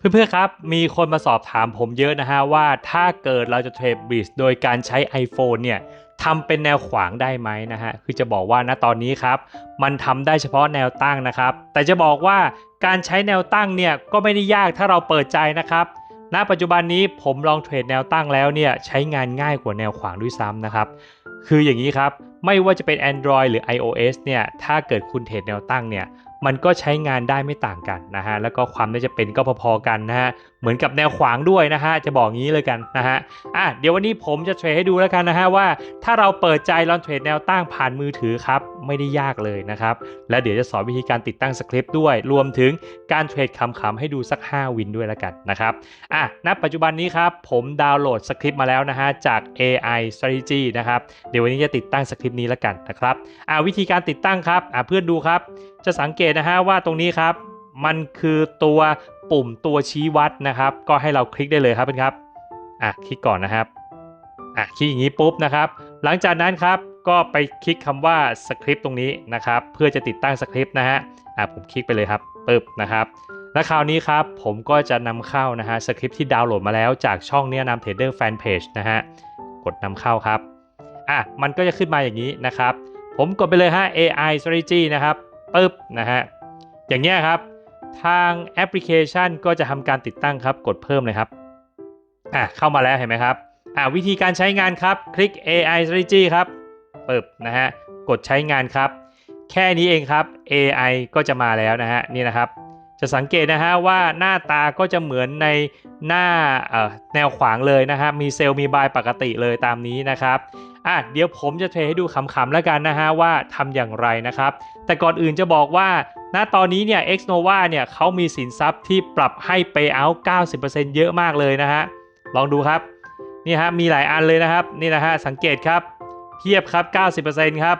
เพื่อนๆครับ มีคนมาสอบถามผมเยอะนะฮะว่าถ้าเกิดเราจะเทรดบริดโดยการใช้ iPhone เนี่ยทำเป็นแนวขวางได้ไหมนะฮะ คือจะบอกว่าณตอนนี้ครับ มันทำได้เฉพาะแนวตั้งนะครับ แต่จะบอกว่าการใช้แนวตั้งเนี่ยก็ไม่ได้ยากถ้าเราเปิดใจนะครับ ณ ปัจจุบันนี้ผมลองเทรดแนวตั้งแล้วเนี่ยใช้งานง่ายกว่าแนวขวางด้วยซ้ำนะครับ คืออย่างนี้ครับไม่ว่าจะเป็น Android หรือ iOS เนี่ยถ้าเกิดคุณเทรดแนวตั้งเนี่ยมันก็ใช้งานได้ไม่ต่างกันนะฮะแล้วก็ความน่าจะเป็นก็พอๆกันนะฮะเหมือนกับแนวขวางด้วยนะฮะจะบอกงี้เลยกันนะฮะอะเดี๋ยววันนี้ผมจะเทรดให้ดูแล้วกันนะฮะว่า ถ้าเราเปิดใจลองเทรดแนวตั้งผ่านมือถือครับไม่ได้ยากเลยนะครับและเดี๋ยวจะสอนวิธีการติดตั้งสคริปต์ด้วย รวมถึงการเทรดคำๆให้ดูสัก 5 วินด้วยแล้วกันนะครับอะณปัจจุบันนี้ครับผมดาวน์โหลดสคริปต์มาแล้วนะฮะจาก AI Strategy นะครับเดี๋ยววันนี้จะติดตั้งสคริปต์นี้แล้วกันนะครับอะวิธีการติดตั้งครับอะเพื่อนดูครับ จะสังเกตนะฮะว่าตรงนี้ครับ มันคือตัวปุ่มตัวชี้วัดนะครับ ก็ให้เราคลิกได้เลยครับเพื่อนครับอะคลิกก่อนนะครับอะคลิกอย่างนี้ปุ๊บนะครับ หลังจากนั้นครับก็ไปคลิกคำว่าสคริปต์ตรงนี้นะครับ เพื่อจะติดตั้งสคริปต์นะฮะอะผมคลิกไปเลยครับปึ๊บนะครับและคราวนี้ครับผมก็จะนำเข้านะฮะสคริปต์ที่ดาวน์โหลดมาแล้วจากช่องเนี้ยนำเทรดเดอร์แฟนเพจนะฮะกดนำเข้าครับ อะมันก็จะขึ้นมาอย่างนี้นะครับ ผมกดไปเลยฮะ AI strategy นะครับปึ๊บนะฮะอย่างเงี้ยครับ ทางแอปพลิเคชันก็จะทำการติดตั้งครับ กดเพิ่มเลยครับอะเข้ามาแล้วเห็นไหมครับอะวิธีการใช้งานครับ คลิก AI strategy ครับปึ๊บนะฮะกดใช้งานครับ แค่นี้เองครับ AI ก็จะมาแล้วนะฮะนี่นะครับ จะสังเกตนะฮะว่าหน้าตาก็จะเหมือนในหน้าแนวขวางเลยนะฮะมีเซลล์มีบายปกติเลยตามนี้นะครับ อะเดี๋ยวผมจะเทรดให้ดูขำๆแล้วกันนะฮะว่าทำอย่างไรนะครับ แต่ก่อนอื่นจะบอกว่าณตอนนี้เนี่ย Xnova เนี่ยเขามีสินทรัพย์ที่ปรับให้ payout 90%เยอะมากเลยนะฮะ ลองดูครับนี่ฮะมีหลายอันเลยนะครับ นี่นะฮะสังเกตครับเทียบครับ 90%ครับ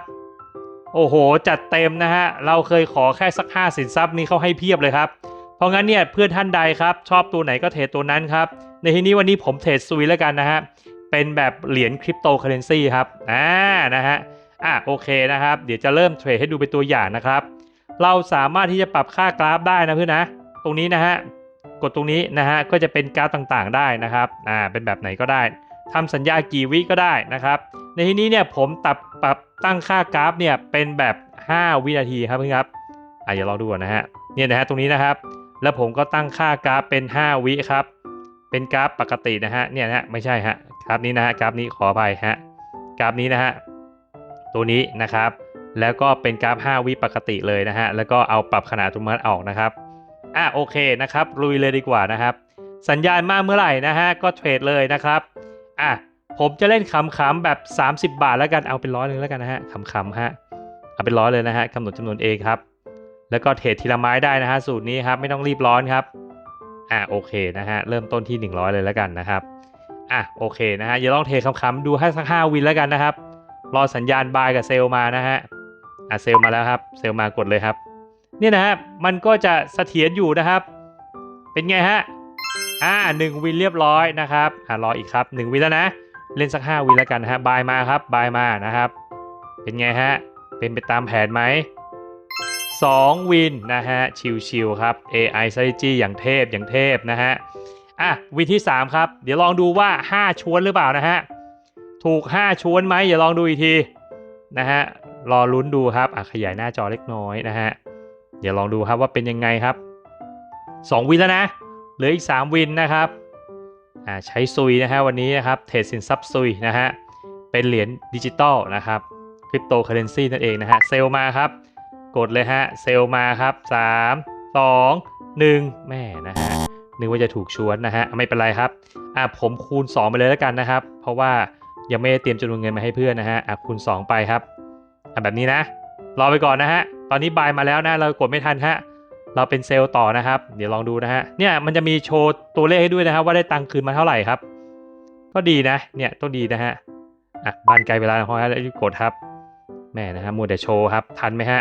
โอ้โห จัดเต็มนะฮะ เราเคยขอแค่สัก 5 สินทรัพย์นี้เขาให้เพียบเลยครับ เพราะงั้นเนี่ยเพื่อนท่านใดครับ ชอบตัวไหนก็เทรดตัวนั้นครับ ในที่นี้วันนี้ผมเทรดซุยแล้วกันนะฮะ เป็นแบบเหรียญคริปโตเคอเรนซีครับอ่านะฮะอะโอเคนะครับ เดี๋ยวจะเริ่มเทรดให้ดูเป็นตัวอย่างนะครับ เราสามารถที่จะปรับค่ากราฟได้นะเพื่อนนะตรงนี้นะฮะกดตรงนี้นะฮะก็จะเป็นกราฟต่างๆได้นะครับอ่าเป็นแบบไหนก็ได้ทำสัญญากี่วิก็ได้นะครับ ในที่นี้เนี่ยผมตับปรับตั้งค่ากราฟเนี่ยเป็นแบบ 5 วินาทีครับเพื่อนครับอะอย่าลอดูก่อนะฮะเนี่ยนะฮะตรงนี้นะครับ แล้วผมก็ตั้งค่ากราฟเป็น 5 วิครับเป็นกราฟปกตินะฮะเนี่ยนะฮะไม่ใช่ฮะ ราฟนี้นะฮะกราฟนี้ขออภัยฮะกราฟนี้นะฮะตัวนี้นะครับ แล้วก็เป็นกราฟ 5 วิปกติเลยนะฮะแล้วก็เอาปรับขนาดอัตโนมัติออกนะครับอะโอเคนะครับลุยเลยดีกว่านะครับ สัญญาณมากเมื่อไหร่นะฮะก็เทรดเลยนะครับอะผมจะเล่นขำๆแบบ 30 บาทแล้วกันเอาเป็นร้อยเลยแล้วกันนะฮะขำๆฮะเอาเป็นร้อยเลยนะฮะกำหนดจำนวนเองครับ แล้วก็เทรดทีละไม้ได้นะฮะสูตรนี้ครับไม่ต้องรีบร้อนครับอะโอเคนะฮะเริ่มต้นที่ 100 เลยแล้วกันนะครับ อะโอเคนะฮะอย่าลองเทคำๆดูให้สักห้าวินแล้วกันนะครับ รอสัญญาณบายกับเซลล์มานะฮะอะเซลล์มาแล้วครับเซลล์มากดเลยครับ เนี่ยนะฮะมันก็จะเสถียรอยู่นะครับ เป็นไงฮะอ่าหนึ่งวินเรียบร้อยนะครับอ่ารออีกครับหนึ่งวินแล้วนะ เล่นสักห้าวินแล้วกันนะฮะบายมาครับบายมานะครับ เป็นไงฮะเป็นไปตามแผนไหม2 วินนะฮะ ชิวๆครับ AI strategy อย่างเทพอย่างเทพนะฮะ อะวินที่3ครับ เดี๋ยวลองดูว่า 5 ชวนหรือเปล่านะฮะ ถูก 5 ชวนไหมอย่าลองดูอีกทีนะฮะ รอลุ้นดูครับอะขยายหน้าจอเล็กน้อยนะฮะ เดี๋ยวลองดูครับว่าเป็นยังไงครับ 2 วินแล้วนะ เหลืออีก 3 วินนะครับ อ่าใช้ซุยนะฮะวันนี้นะครับ เทรดสินทรัพย์ซุยนะฮะ เป็นเหรียญดิจิตอลนะครับคริปโตเคอเรนซีนั่นเองนะฮะ เซลมาครับ กดเลยฮะ เซลมาครับ 3 2 1แม่นะฮะ นึกว่าจะถูกชวนนะฮะไม่เป็นไรครับอะผมคูณ 2 ไปเลยแล้วกันนะครับ เพราะว่ายังไม่ได้เตรียมจำนวนเงินมาให้เพื่อนนะฮะอะคูณ 2 ไปครับอะแบบนี้นะรอไปก่อนนะฮะตอนนี้บายมาแล้วนะเรากดไม่ทันฮะเราเป็นเซลล์ต่อนะครับ เดี๋ยวลองดูนะฮะเนี่ยมันจะมีโชว์ตัวเลขให้ด้วยนะครับว่าได้ตังค์คืนมาเท่าไหร่ครับ ก็ดีนะเนี่ยต้องดีนะฮะอะบานไกลเวลาพอแล้วกดครับแม่นะฮะมัวแต่โชว์ครับทันไหมฮะ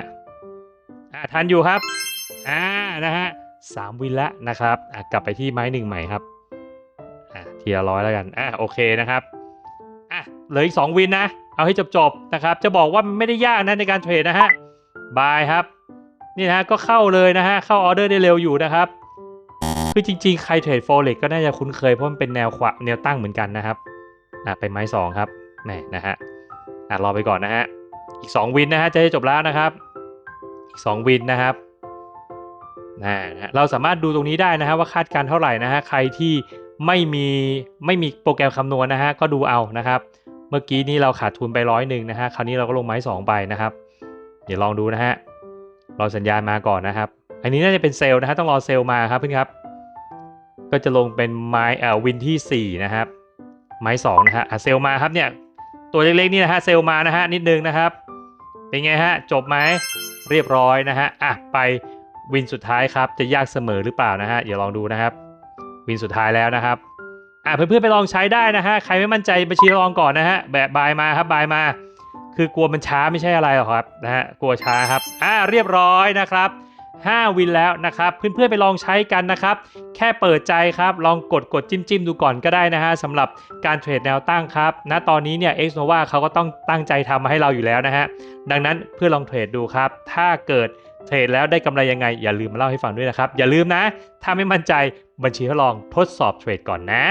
อ่าทันอยู่ครับอ่านะฮะ สามวินละนะครับอะกลับไปที่ไม้หนึ่งใหม่ครับอะทีละร้อยแล้วกันอะโอเคนะครับอะเหลืออีกสองวินนะ เอาให้จบๆนะครับ จะบอกว่าไม่ได้ยากนะในการเทรดนะฮะบายครับ นี่นะก็เข้าเลยนะฮะ เข้าออเดอร์ได้เร็วอยู่นะครับ คือจริงๆ ใครเทรดโฟเล็กก็น่าจะคุ้นเคยเพราะมันเป็นแนวขวาแนวตั้งเหมือนกันนะครับอะไปไม้สองครับแหมนะฮะอะรอไปก่อนนะฮะอีก 2 วินนะฮะจะได้จบแล้วนะครับ อีก 2 วินนะครับ นะนะเราสามารถดูตรงนี้ได้นะฮะว่าคาดการณ์เท่าไหร่นะฮะใครที่ไม่มีไม่มีโปรแกรมคำนวณนะฮะก็ดูเอานะครับ เมื่อกี้นี้เราขาดทุนไปร้อยหนึ่งนะฮะคราวนี้เราก็ลงไม้สองไปนะครับ เดี๋ยวลองดูนะฮะรอสัญญาณมาก่อนนะครับ อันนี้น่าจะเป็นเซลล์นะฮะต้องรอเซลล์มาครับเพื่อนครับ ก็จะลงเป็นไม้เอ่อวินที่4นะครับไม้2นะฮะอะเซลล์มาครับเนี่ยตัวเล็กๆนี่นะฮะเซลล์มานะฮะนิดนึงนะครับ เป็นไงฮะจบไหมเรียบร้อยนะฮะอะไป วินสุดท้ายครับจะยากเสมอหรือเปล่านะฮะเดี๋ยวลองดูนะครับ วินสุดท้ายแล้วนะครับอะเพื่อนๆไปลองใช้ได้นะฮะใครไม่มั่นใจบัญชีลองก่อนนะฮะแบบบายมาครับบายมา คือกลัวมันช้าไม่ใช่อะไรหรอกครับนะฮะกลัวช้าครับอ่าเรียบร้อยนะครับ5วินแล้วนะครับเพื่อนๆไปลองใช้กันนะครับ แค่เปิดใจครับ ลองกดกดจิ้มจิ้มดูก่อนก็ได้นะฮะสำหรับการเทรดแนวตั้งครับณตอนนี้เนี่ย X Nova เขาก็ต้องตั้งใจทำมาให้เราอยู่แล้วนะฮะดังนั้นเพื่อลองเทรดดูครับ ถ้าเกิด เทรดแล้วได้กำไรยังไง อย่าลืมมาเล่าให้ฟังด้วยนะครับ อย่าลืมนะ ถ้าไม่มั่นใจบัญชีทดลองทดสอบเทรดก่อนนะ